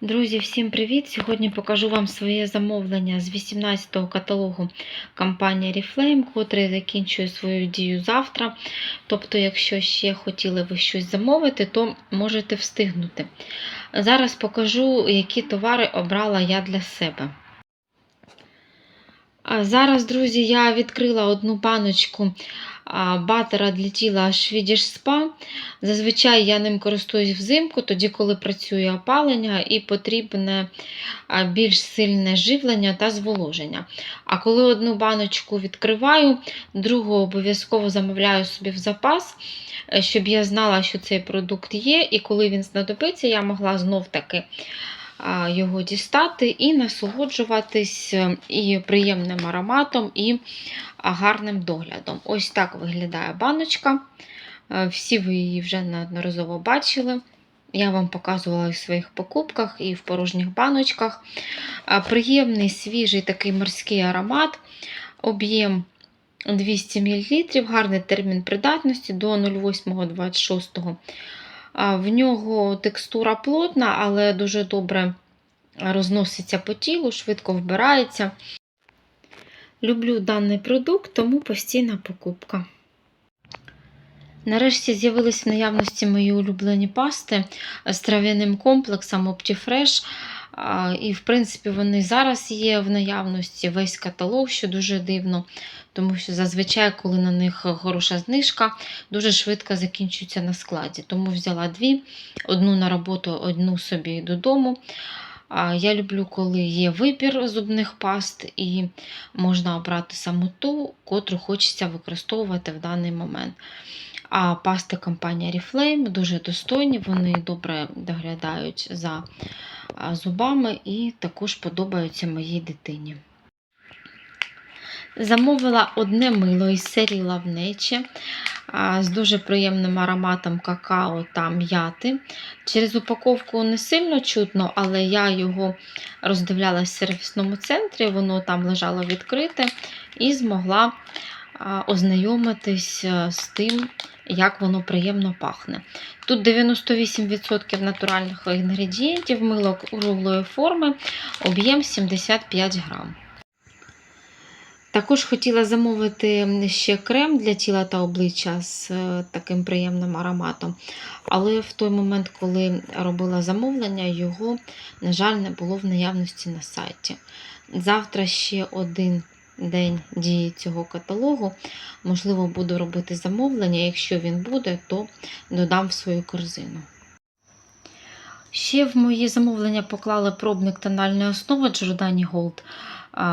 Друзі, всім привіт! Сьогодні покажу вам своє замовлення з 18-го каталогу компанії Reflame, котрий закінчує свою дію завтра. Тобто, якщо ще хотіли ви щось замовити, то можете встигнути. Зараз покажу, які товари обрала я для себе. Зараз, друзі, я відкрила одну баночку батера для тіла Swedish Spa. Зазвичай я ним користуюсь взимку, тоді, коли працює опалення і потрібне більш сильне живлення та зволоження. А коли одну баночку відкриваю, другу обов'язково замовляю собі в запас, е, щоб я знала, що цей продукт є, і коли він знадобиться, я могла знов-таки його дістати і насолоджуватись е, і приємним ароматом, і гарним доглядом. Ось так виглядає баночка. Е, Всі ви її вже неодноразово бачили. Я вам показувала в своїх покупках, і в порожніх баночках. Приємний свіжий такий морський аромат, об'єм 200 мл, гарний термін придатності до 08.26. В нього текстура плотна, але дуже добре розноситься по тілу, швидко вбирається. Люблю даний продукт, тому постійна покупка. Нарешті з'явились в наявності мої улюблені пасти з трав'яним комплексом OptiFresh. І, в принципі, вони зараз є в наявності весь каталог, що дуже дивно, тому що зазвичай, коли на них хороша знижка, дуже швидко закінчується на складі. Тому взяла дві: одну на роботу, одну собі додому. Я люблю, коли є вибір зубних паст, і можна обрати саму ту, котру хочеться використовувати в даний момент. А пасти компанії Reflame дуже достойні, вони добре доглядають за зубами і також подобаються моїй дитині. Замовила одне мило із серії Лавнече з дуже приємним ароматом какао та м'яти. Через упаковку не сильно чутно, але я його роздивлялась в сервісному центрі, воно там лежало відкрите і змогла ознайомитись е, з тим, як воно приємно пахне. Тут 98% натуральних інгредієнтів, мило круглої форми, об'єм 75 грам. Також хотіла замовити ще крем для тіла та обличчя з е, таким приємним ароматом. Але в той момент, коли робила замовлення, його, на жаль, не було в наявності на сайті. Завтра ще один день дії цього каталогу. Можливо, буду робити замовлення. Якщо він буде, то додам в свою корзину. Ще в мої замовлення поклали пробник тональної основи Giordani Gold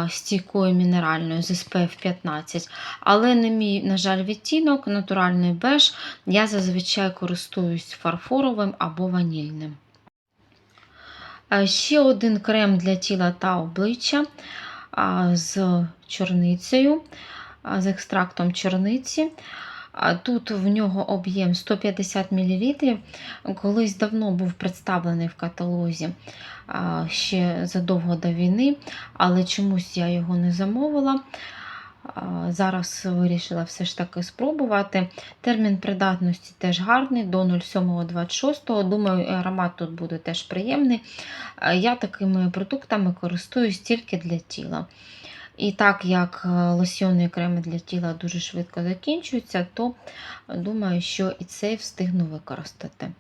стійкою мінеральною з SPF 15. Але не мій, на жаль, відтінок, натуральний беж. Я зазвичай користуюсь фарфоровим або ванільним. Ще один крем для тіла та обличчя з чорницею, з екстрактом чорниці. Тут в нього об'єм 150 мл. Колись давно був представлений в каталозі ще задовго до війни, але чомусь я його не замовила. Зараз вирішила все ж таки спробувати. Термін придатності теж гарний, до 07.26. Думаю, аромат тут буде теж приємний. Я такими продуктами користуюсь тільки для тіла. І так як е, лосьони і креми для тіла дуже швидко закінчуються, то думаю, що і цей встигну використати.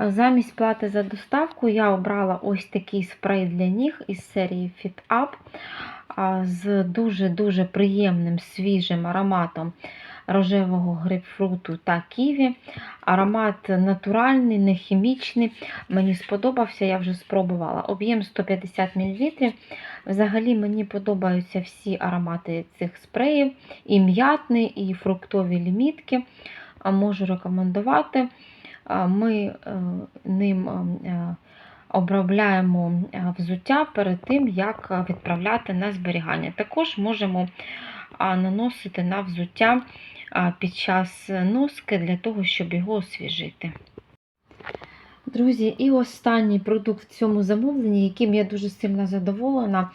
Замість плати за доставку я обрала ось такий спрей для ніг із серії Fit Up з дуже-дуже приємним свіжим ароматом рожевого грейпфруту та ківі. Аромат натуральний, не хімічний. Мені сподобався, я вже спробувала. Об'єм 150 мл. Взагалі мені подобаються всі аромати цих спреїв, і м'ятний, і фруктові лімітки. Можу рекомендувати. Ми е, ним е, обробляємо е, взуття перед тим, як відправляти на зберігання. Також можемо наносити на взуття під час носки для того, щоб його освіжити. Друзі, і останній продукт в цьому замовленні, яким я дуже сильно задоволена,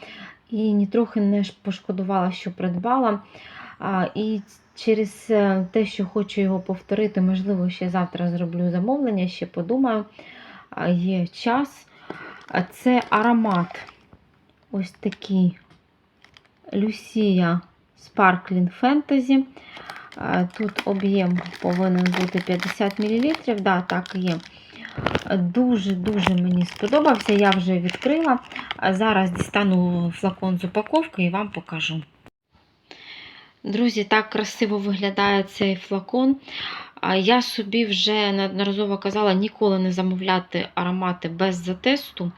і нітрохи не пошкодувала, що придбала. І через те, що хочу його повторити, можливо, ще завтра зроблю замовлення, ще подумаю. Є час. Це аромат ось такий Люсія Sparkling Fantasy. Тут об'єм повинен бути 50 мл. Да, так є. Дуже-дуже мені сподобався. Я вже відкрила. Зараз дістану флакон з упаковки і вам покажу. Друзі, так красиво виглядає цей флакон. Я собі вже неодноразово казала ніколи не замовляти аромати без затесту.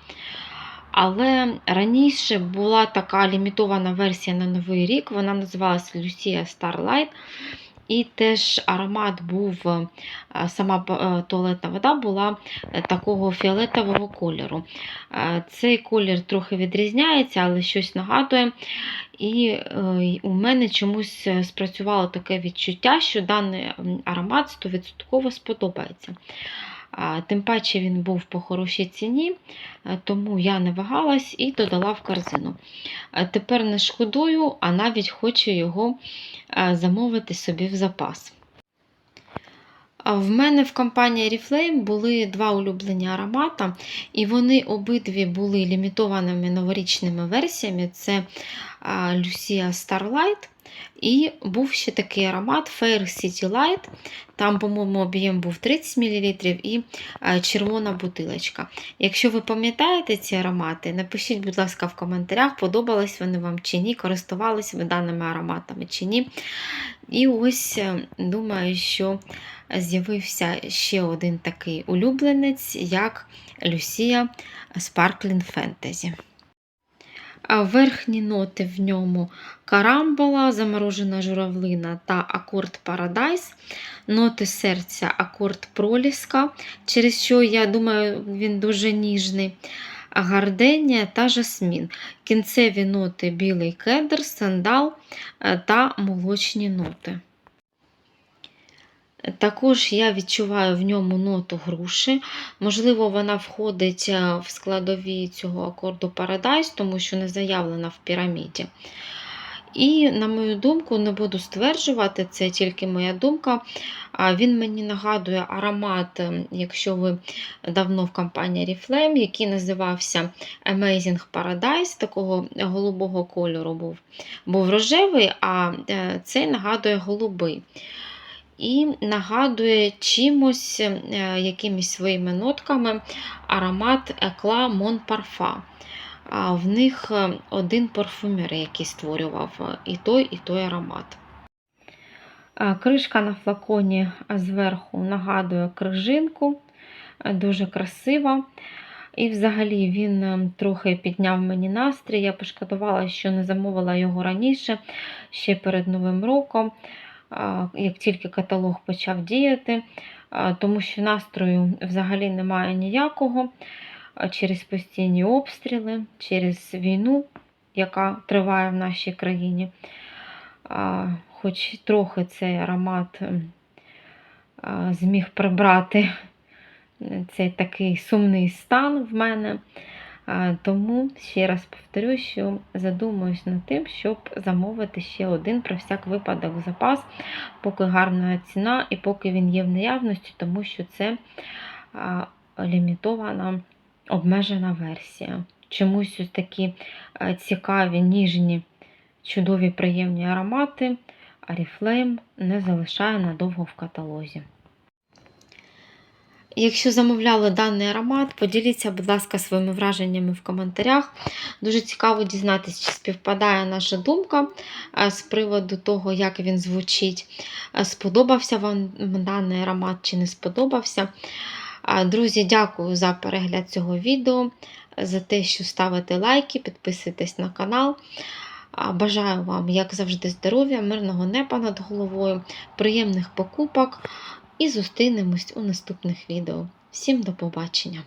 Але раніше була така лімітована версія на Новий рік, вона називалася Lucia Starlight. І теж аромат був, е, сама е, туалетна вода була е, такого фіолетового кольору. Цей колір трохи відрізняється, але щось нагадує. І е, у мене чомусь е, спрацювало таке відчуття, що даний аромат 100% сподобається. Тим паче він був по хорошій ціні, е, тому я не вагалась і додала в корзину. Тепер не шкодую, а навіть хочу його замовити собі в запас. В мене в компанії Reflame були два улюблені аромата, і вони обидві були лімітованими новорічними версіями. Це Lucia Starlight і був ще такий аромат Fair City Light. Там, по-моєму, об'єм був 30 мл і червона бутилочка. Якщо ви пам'ятаєте ці аромати, напишіть, будь ласка, в коментарях, подобались вони вам чи ні, користувались ви даними ароматами чи ні. І ось е, думаю, що з'явився ще один такий улюбленець, як Люсія Sparkling Fantasy. Верхні ноти в ньому карамбола, заморожена журавлина та акорд Парадайс. Ноти серця, акорд проліска, через що, я думаю, він дуже ніжний. Гарденія та жасмін. Кінцеві ноти білий кедр, сандал та молочні ноти. Також я відчуваю в ньому ноту груші. Можливо, вона входить е, в складові цього акорду Paradise, тому що не заявлена в піраміді. І, на мою думку, не буду стверджувати, це тільки моя думка. Він мені нагадує аромат, е, якщо ви давно в компанії Oriflame, який називався Amazing Paradise, такого голубого кольору був. Був рожевий, а е, цей нагадує голубий. І нагадує чимось, е, якимись своїми нотками аромат Eclat Mon Parfum. А В них е, один парфумер, який створював е, і той, і той аромат. Кришка на флаконі зверху нагадує крижинку, дуже красива. І взагалі він трохи підняв мені настрій. Я пошкодувала, що не замовила його раніше, ще перед Новим роком, як тільки каталог почав діяти, тому що настрою взагалі немає ніякого через постійні обстріли, через війну, яка триває в нашій країні. Хоч трохи цей аромат зміг прибрати цей такий сумний стан в мене. Тому ще раз повторю, що задумуюсь над тим, щоб замовити ще один про всяк випадок запас, поки гарна ціна і поки він є в наявності, тому що це лімітована обмежена версія. Чомусь ось такі цікаві, ніжні, чудові, приємні аромати. Oriflame не залишає надовго в каталозі. Якщо замовляли даний аромат, поділіться, будь ласка, своїми враженнями в коментарях. Дуже цікаво дізнатися, чи співпадає наша думка е, з приводу того, як він звучить. Е, Сподобався вам даний аромат чи не сподобався. Е, Друзі, дякую за перегляд цього відео, за те, що ставите лайки, підписуєтесь на канал. Бажаю вам, як завжди, здоров'я, мирного неба над головою, приємних покупок і зустрінемось у наступних відео. Всім до побачення!